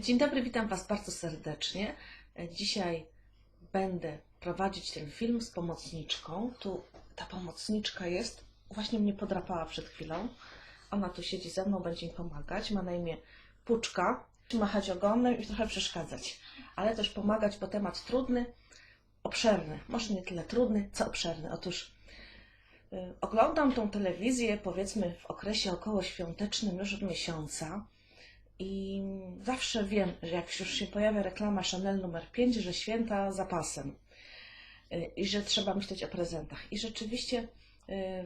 Dzień dobry, witam Was bardzo serdecznie. Dzisiaj będę prowadzić ten film z pomocniczką. Tu ta pomocniczka jest, właśnie mnie podrapała przed chwilą. Ona tu siedzi ze mną, będzie mi pomagać. Ma na imię Puczka. Machać ogonem i trochę przeszkadzać, ale też pomagać, bo temat trudny, obszerny. Może nie tyle trudny, co obszerny. Otóż y, oglądam tą telewizję, powiedzmy, w okresie okołoświątecznym już od miesiąca. I zawsze wiem, że jak już się pojawia reklama Chanel numer 5, że święta za pasem Y, i że trzeba myśleć o prezentach. I rzeczywiście y,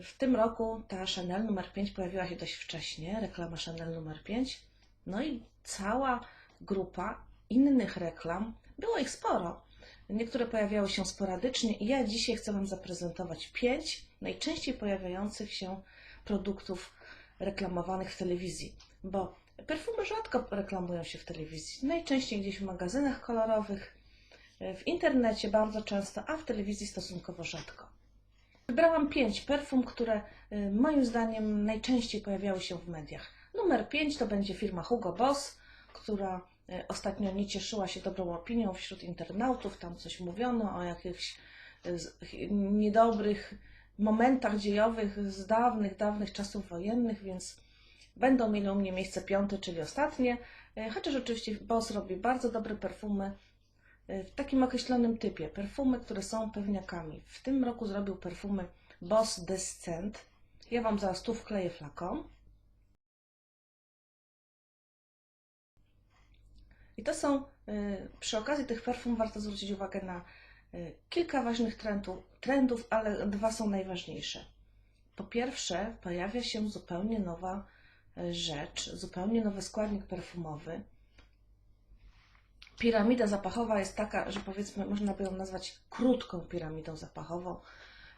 w tym roku ta Chanel numer 5 pojawiła się dość wcześnie, reklama Chanel numer 5. No i cała grupa innych reklam, było ich sporo. Niektóre pojawiały się sporadycznie i ja dzisiaj chcę Wam zaprezentować pięć najczęściej pojawiających się produktów reklamowanych w telewizji, bo perfumy rzadko reklamują się w telewizji. Najczęściej gdzieś w magazynach kolorowych, w internecie bardzo często, a w telewizji stosunkowo rzadko. Wybrałam pięć perfum, które y, moim zdaniem najczęściej pojawiały się w mediach. Numer pięć to będzie firma Hugo Boss, która y, ostatnio nie cieszyła się dobrą opinią wśród internautów. Tam coś mówiono o jakichś niedobrych momentach dziejowych z dawnych, dawnych czasów wojennych, więc będą mieli u mnie miejsce piąte, czyli ostatnie. E, Chociaż oczywiście Boss robi bardzo dobre perfumy e, w takim określonym typie. Perfumy, które są pewniakami. W tym roku zrobił perfumy Boss Descent. Ja Wam zaraz tu wkleję flakon. I to są, y, przy okazji tych perfum warto zwrócić uwagę na kilka ważnych trendów, trendów, ale dwa są najważniejsze. Po pierwsze, pojawia się zupełnie nowa rzecz, zupełnie nowy składnik perfumowy. Piramida zapachowa jest taka, że powiedzmy, można by ją nazwać krótką piramidą zapachową,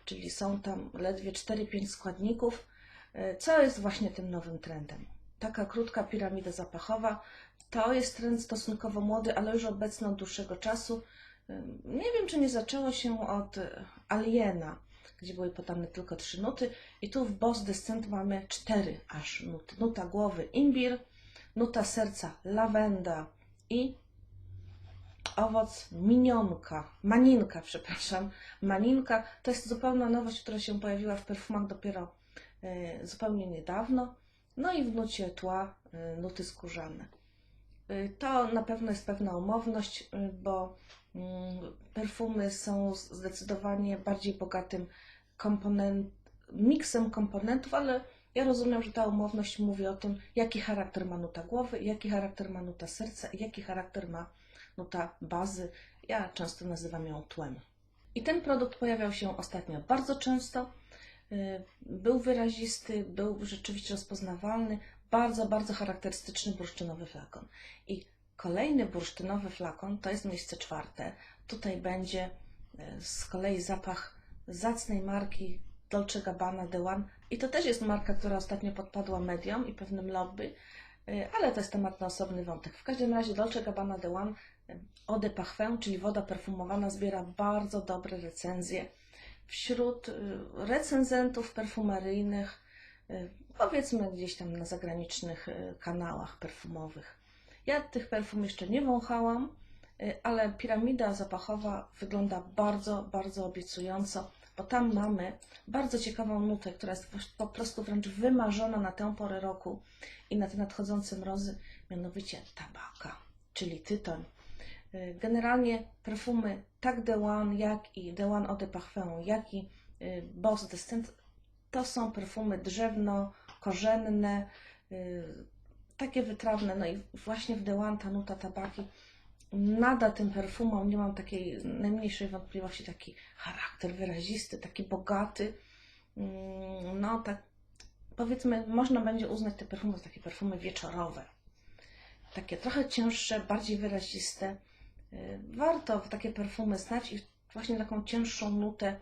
czyli są tam ledwie 4-5 składników, y, co jest właśnie tym nowym trendem. Taka krótka piramida zapachowa to jest trend stosunkowo młody, ale już obecny od dłuższego czasu. Ym, Nie wiem, czy nie zaczęło się od e, Aliena, gdzie były podane tylko trzy nuty. I tu w Boss Descent mamy cztery aż nuty. Nuta głowy imbir, nuta serca lawenda i owoc minionka, maninka, przepraszam. Maninka to jest zupełna nowość, która się pojawiła w perfumach dopiero e, zupełnie niedawno. No i w nucie tła e, nuty skórzane. Y, To na pewno jest pewna umowność, y, bo perfumy są zdecydowanie bardziej bogatym komponent, miksem komponentów, ale ja rozumiem, że ta umowność mówi o tym, jaki charakter ma nuta głowy, jaki charakter ma nuta serca i jaki charakter ma nuta bazy. Ja często nazywam ją tłem. I ten produkt pojawiał się ostatnio bardzo często. Y, Był wyrazisty, był rzeczywiście rozpoznawalny, bardzo, bardzo charakterystyczny bursztynowy flakon. I kolejny bursztynowy flakon to jest miejsce czwarte. Tutaj będzie e, z kolei zapach zacnej marki Dolce Gabbana The One. I to też jest marka, która ostatnio podpadła mediom i pewnym lobby, e, ale to jest temat na osobny wątek. W każdym razie Dolce Gabbana The One e, Eau de Parfum, czyli woda perfumowana, zbiera bardzo dobre recenzje wśród recenzentów perfumeryjnych, powiedzmy gdzieś tam na zagranicznych kanałach perfumowych. Ja tych perfum jeszcze nie wąchałam, y, ale piramida zapachowa wygląda bardzo, bardzo obiecująco, bo tam mamy bardzo ciekawą nutę, która jest po prostu wręcz wymarzona na tę porę roku i na te nadchodzące mrozy, mianowicie tabaka, czyli tytoń. Y, Generalnie perfumy tak The One, jak i The One Eau de Parfum, jak i y, Boss Descent to są perfumy drzewno-korzenne, takie wytrawne. No i właśnie w The One ta nuta tabaki nada tym perfumom, nie mam takiej najmniejszej wątpliwości, taki charakter wyrazisty, taki bogaty. Mm, No tak powiedzmy, można będzie uznać te perfumy za takie perfumy wieczorowe. Takie trochę cięższe, bardziej wyraziste. Y, Warto w takie perfumy znać i właśnie taką cięższą nutę,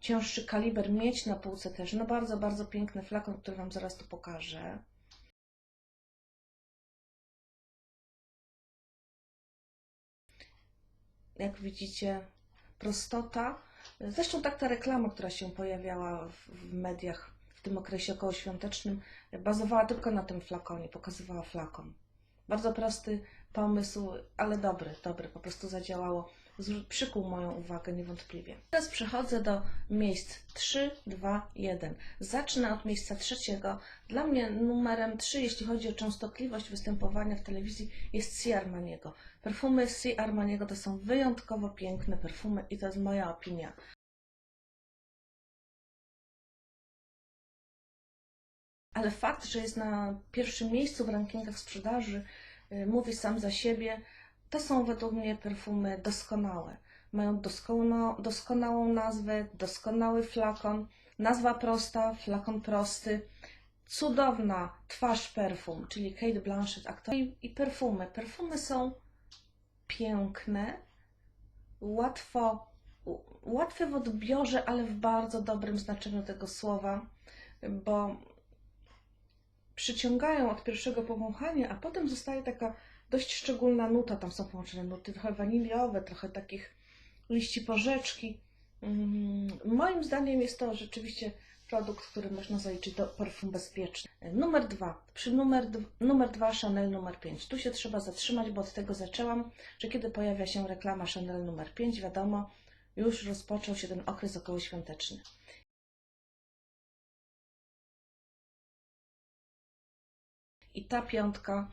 cięższy kaliber mieć na półce też. No bardzo, bardzo piękny flakon, który Wam zaraz tu pokażę. Jak widzicie, prostota. Zresztą tak ta reklama, która się pojawiała w, w mediach w tym okresie okołoświątecznym, bazowała tylko na tym flakonie, pokazywała flakon. Bardzo prosty, pomysł, ale dobry, dobry, po prostu zadziałało. Przykuł moją uwagę niewątpliwie. Teraz przechodzę do miejsc 3, 2, 1. Zacznę od miejsca trzeciego. Dla mnie numerem 3, jeśli chodzi o częstotliwość występowania w telewizji, jest C. Armaniego. Perfumy C. Armaniego to są wyjątkowo piękne perfumy i to jest moja opinia. Ale fakt, że jest na pierwszym miejscu w rankingach sprzedaży, y, mówi sam za siebie. To są według mnie perfumy doskonałe. Mają doskonałą, doskonałą nazwę, doskonały flakon, nazwa prosta, flakon prosty, cudowna twarz perfum, czyli Kate Blanchett, aktor i, i perfumy. Perfumy są piękne, łatwo, łatwe w odbiorze, ale w bardzo dobrym znaczeniu tego słowa, bo przyciągają od pierwszego powąchania, a potem zostaje taka dość szczególna nuta. Tam są połączone nuty trochę waniliowe, trochę takich liści porzeczki. Mm, Moim zdaniem jest to rzeczywiście produkt, który można zaliczyć do perfum bezpieczny. Numer dwa. Przy numer, numer dwa Chanel numer 5. Tu się trzeba zatrzymać, bo od tego zaczęłam, że kiedy pojawia się reklama Chanel numer 5, wiadomo, już rozpoczął się ten okres okołoświąteczny. I ta piątka,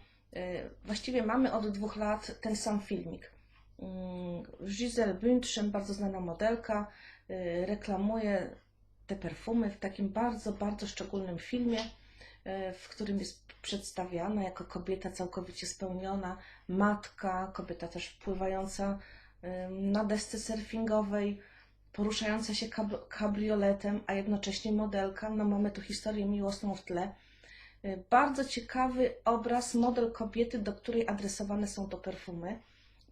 właściwie mamy od dwóch lat ten sam filmik. Mm, Giselle Bündchen, bardzo znana modelka, y, reklamuje te perfumy w takim bardzo, bardzo szczególnym filmie, y, w którym jest przedstawiana jako kobieta całkowicie spełniona, matka, kobieta też pływająca y, na desce surfingowej, poruszająca się kab- kabrioletem, a jednocześnie modelka. No mamy tu historię miłosną w tle. Y, Bardzo ciekawy obraz, model kobiety, do której adresowane są to perfumy,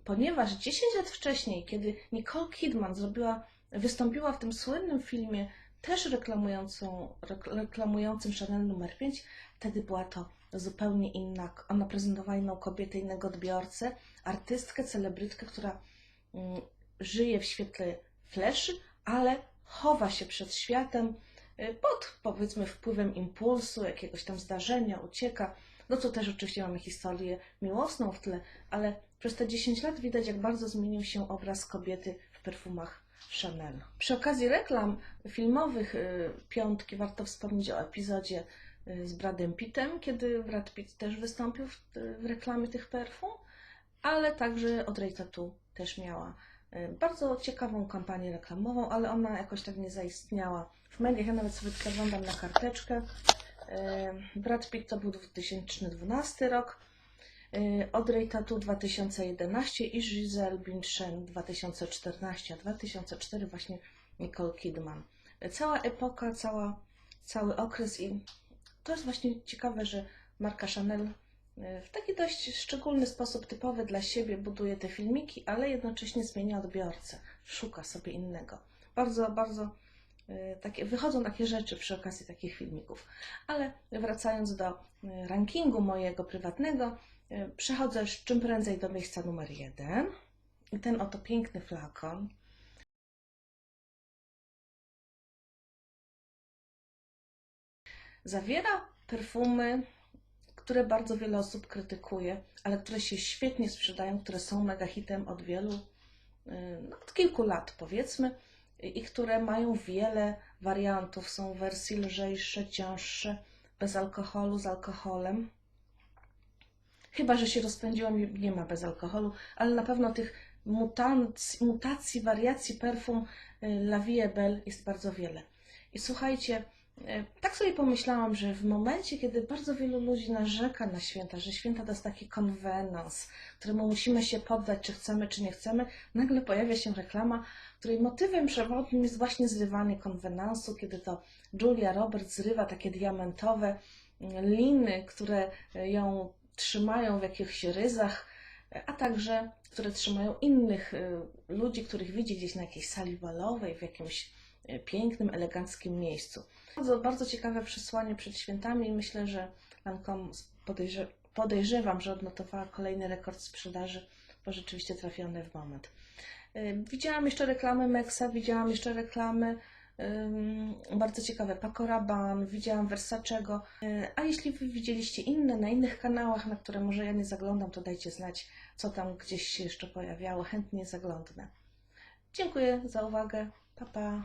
ponieważ 10 lat wcześniej, kiedy Nicole Kidman zrobiła, wystąpiła w tym słynnym filmie, też reklamującą, rek- reklamującym Chanel numer 5, wtedy była to zupełnie inna, ona prezentowała inną kobietę, innego odbiorcę, artystkę, celebrytkę, która mm, żyje w świetle fleszy, ale chowa się przed światem, pod powiedzmy wpływem impulsu, jakiegoś tam zdarzenia, ucieka. No to też oczywiście mamy historię miłosną w tle, ale przez te 10 lat widać, jak bardzo zmienił się obraz kobiety w perfumach Chanel. Przy okazji reklam filmowych y, piątki warto wspomnieć o epizodzie y, z Bradem Pittem, kiedy Brad Pitt też wystąpił w, reklamie tych perfum, ale także Audrey Tautou też miała y, bardzo ciekawą kampanię reklamową, ale ona jakoś tak nie zaistniała w mediach. Ja nawet sobie przeglądam na karteczkę. Y, Brad Pitt to był 2012 rok, Audrey Tautou 2011 i Giselle Bündchen 2014, a 2004 właśnie Nicole Kidman. Cała epoka, cała, cały okres i to jest właśnie ciekawe, że marka Chanel w taki dość szczególny sposób, typowy dla siebie, buduje te filmiki, ale jednocześnie zmienia odbiorcę, szuka sobie innego. Bardzo, bardzo y, takie, wychodzą takie rzeczy przy okazji takich filmików. Ale wracając do y, rankingu mojego prywatnego, y, przechodzę już czym prędzej do miejsca numer jeden. I ten oto piękny flakon. Zawiera perfumy, które bardzo wiele osób krytykuje, ale które się świetnie sprzedają, które są mega hitem od wielu, no, od kilku lat powiedzmy, i które mają wiele wariantów. Są wersje lżejsze, cięższe, bez alkoholu, z alkoholem. Chyba, że się rozpędziłam nie ma bez alkoholu, ale na pewno tych mutacji, mutacji wariacji perfum y, La Vie Belle jest bardzo wiele. I słuchajcie, tak sobie pomyślałam, że w momencie, kiedy bardzo wielu ludzi narzeka na święta, że święta to jest taki konwenans, któremu musimy się poddać, czy chcemy, czy nie chcemy, nagle pojawia się reklama, której motywem przewodnim jest właśnie zrywanie konwenansu, kiedy to Julia Roberts zrywa takie diamentowe mm, liny, które e, ją trzymają w jakichś ryzach, e, a także które trzymają innych e, ludzi, których widzi gdzieś na jakiejś sali balowej, w jakimś e, pięknym, eleganckim miejscu. Bardzo, bardzo ciekawe przesłanie przed świętami i myślę, że Lancome podejrze, podejrzewam, że odnotowała kolejny rekord sprzedaży, bo rzeczywiście trafiony w moment. Y, Widziałam jeszcze reklamy Mexa, widziałam jeszcze reklamy Bardzo ciekawe, Paco Rabanne, widziałam Versacego. Yy, A jeśli Wy widzieliście inne na innych kanałach, na które może ja nie zaglądam, to dajcie znać, co tam gdzieś się jeszcze pojawiało. Chętnie zaglądnę. Dziękuję za uwagę. Pa, pa.